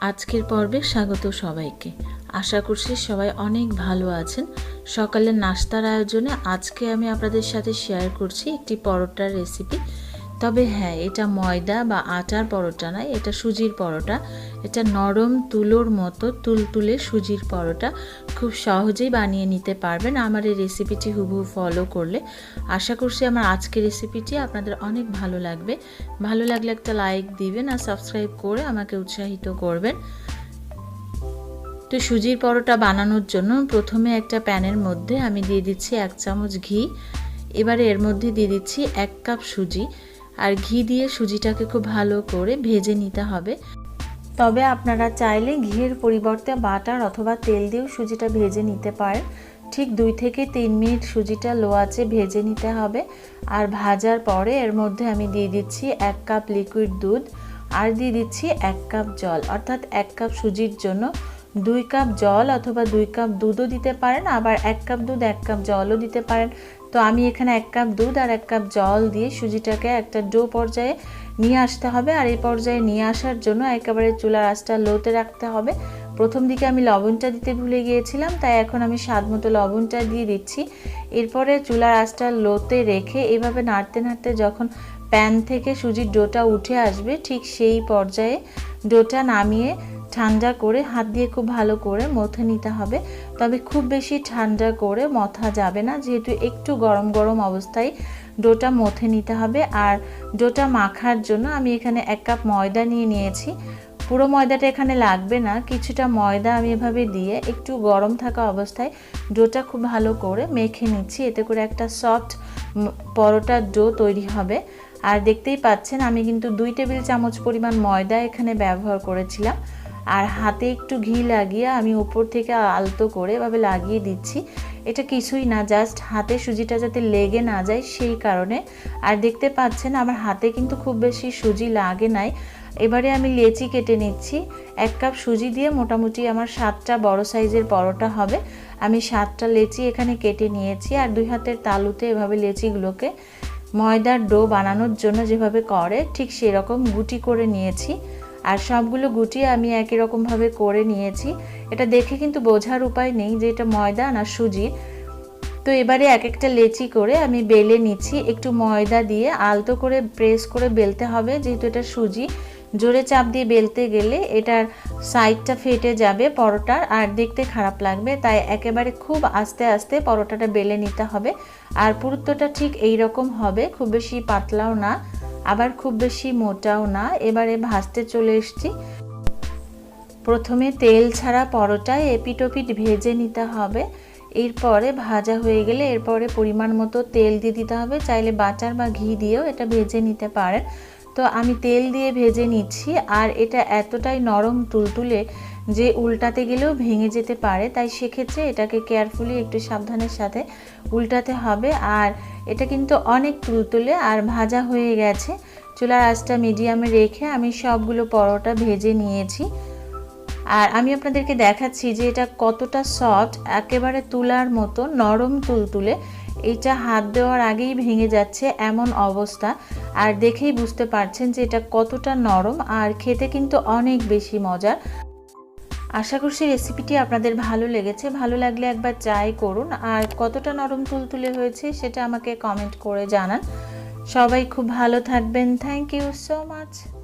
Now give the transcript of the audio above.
আজকের পর্বে স্বাগত সবাইকে। আশা করছি সবাই অনেক ভালো আছেন। সকালের নাস্তার আয়োজনে আজকে আমি আপনাদের সাথে শেয়ার করছি একটি পরোটার রেসিপি তবে হ্যাঁ এটা ময়দা বা আটার পরোটা নয় এটা সুজির পরোটা। এটা নরম তুলোর মতো তুলতুলে সুজির পরোটা। খুব সহজেই বানিয়ে নিতে পারবেন। আমার এই রেসিপিটি হুবহু ফলো করলে আশা করছি আমার আজকের রেসিপিটি আপনাদের অনেক ভালো লাগবে। ভালো লাগলে একটা লাইক দিবেন আর সাবস্ক্রাইব করে আমাকে উৎসাহিত করবেন। তো সুজির পরোটা বানানোর জন্য প্রথমে একটা প্যানের মধ্যে আমি দিয়ে দিচ্ছি এক চামচ ঘি। এবারে এর মধ্যে দিয়ে দিচ্ছি এক কাপ সুজি। আর ঘি দিয়ে সুজিটাকে খুব ভালো করে ভেজে নিতে হবে। তবে আপনারা চাইলে ঘিয়ের পরিবর্তে বাটার অথবা তেল দিয়েও সুজিটা ভেজে নিতে পারেন। ঠিক দুই থেকে তিন মিনিট সুজিটা লো ভেজে নিতে হবে। আর ভাজার পরে এর মধ্যে আমি দিয়ে দিচ্ছি এক কাপ লিকুইড দুধ। আর দিয়ে দিচ্ছি এক কাপ জল, অর্থাৎ এক কাপ সুজির জন্য দুই কাপ জল অথবা দুই কাপ দুধও দিতে পারেন, আবার এক কাপ দুধ, এক কাপ জলও দিতে পারেন। তো আমি এখানে এক কাপ দুধ আর এক কাপ জল দিয়ে সুজিটাকে একটা ডো পর্যায়ে নিয়ে আসতে হবে। আর এই পর্যায়ে নিয়ে আসার জন্য একেবারে চুলার আঁচটা লোতে রাখতে হবে। প্রথম দিকে আমি লবণটা দিতে ভুলে গিয়েছিলাম, তাই এখন আমি স্বাদ মতো লবণটা দিয়ে দিচ্ছি। এরপরে চুলার আঁচটা লোতে রেখে এভাবে নাড়তে নাড়তে যখন প্যান থেকে সুজির ডোটা উঠে আসবে, ঠিক সেই পর্যায়ে ডোটা নামিয়ে ঠান্ডা করে, হাত দিয়ে খুব ভালো করে মথে নিতে হবে। তবে খুব বেশি ঠান্ডা করে মথা যাবে না, যেহেতু একটু গরম গরম অবস্থায় ডোটা মথে নিতে হবে। আর ডোটা মাখার জন্য আমি এখানে এক কাপ ময়দা নিয়ে নিয়েছি। পুরো ময়দাটা এখানে লাগবে না, কিছুটা ময়দা আমি এভাবে দিয়ে একটু গরম থাকা অবস্থায় ডোটা খুব ভালো করে মেখে নিচ্ছি। এতে করে একটা সফট পরোটার ডো তৈরি হবে। আর দেখতেই পাচ্ছেন, আমি কিন্তু দুই টেবিল চামচ পরিমাণ ময়দা এখানে ব্যবহার করেছিলাম। আর হাতে একটু ঘি লাগিয়ে আমি উপর থেকে আলতো করে এভাবে লাগিয়ে দিচ্ছি। এটা কিছুই না জাস্ট হাতে সুজিটা যাতে লেগে না যায় সেই কারণে। আর দেখতে পাচ্ছেন আমার হাতে কিন্তু খুব বেশি সুজি লাগে নাই। এবারে আমি লেচি কেটে নিচ্ছি। এক কাপ সুজি দিয়ে মোটামুটি আমার সাতটা বড় সাইজের পরোটা হবে। আমি সাতটা লেচি এখানে কেটে নিয়েছি আর দুই হাতের তালুতে এভাবে লেচিগুলোকে ময়দার ডো বানানোর জন্য যেভাবে করে, ঠিক সেরকম গুটি করে নিয়েছি। আর সবগুলো গুটিয়ে আমি একই রকমভাবে করে নিয়েছি। এটা দেখে কিন্তু বোঝার উপায় নেই যে এটা ময়দা না সুজি। তো এবারে এক একটা লেচি করে আমি বেলে নিচ্ছি। একটু ময়দা দিয়ে আলতো করে প্রেস করে বেলতে হবে, যেহেতু এটা সুজি। জোরে চাপ দিয়ে বেলতে গেলে এটার সাইডটা ফেটে যাবে পরোটার আর দেখতে খারাপ লাগবে। তাই একেবারে খুব আস্তে আস্তে পরোটাটা বেলে নিতে হবে। আর পুরুত্বটা ঠিক এই রকম হবে, খুব বেশি পাতলাও না। আবার খুব বেশি মোটাও না। এবারে ভাজতে চলে এসছি। প্রথমে তেল ছাড়া পরোটায় এপিটোপিট ভেজে নিতে হবে। এরপরে ভাজা হয়ে গেলে এরপরে পরিমাণ মতো তেল দিয়ে দিতে হবে। চাইলে বাটার বা ঘি দিয়েও এটা ভেজে নিতে পারেন। তো আমি তেল দিয়ে ভেজে নিচ্ছি আর এটা এতটাই নরম তুলতুলে যে উল্টাতে গেলেও ভেঙে যেতে পারে। তাই সেক্ষেত্রে এটাকে কেয়ারফুলি একটু সাবধানের সাথে উল্টাতে হবে। আর এটা কিন্তু অনেক তুলতুলে আর ভাজা হয়ে গেছে। চুলার আঁচটা মিডিয়ামে রেখে আমি সবগুলো পরোটা ভেজে নিয়েছি। আর আমি আপনাদেরকে দেখাচ্ছি যে এটা কতটা সফট একেবারে তুলার মতো, নরম তুলতুলে। এটা হাত দেওয়ার আগেই ভেঙে যাচ্ছে এমন অবস্থা। আর দেখেই বুঝতে পারছেন যে এটা কতটা নরম আর খেতে কিন্তু অনেক বেশি মজার। আশা করছি রেসিপিটি আপনাদের ভালো লেগেছে। ভালো লাগলে একবার ট্রাই করুন। আর কতটা নরম তুলতুলে হয়েছে সেটা আমাকে কমেন্ট করে জানান। সবাই খুব ভালো থাকবেন। Thank you so much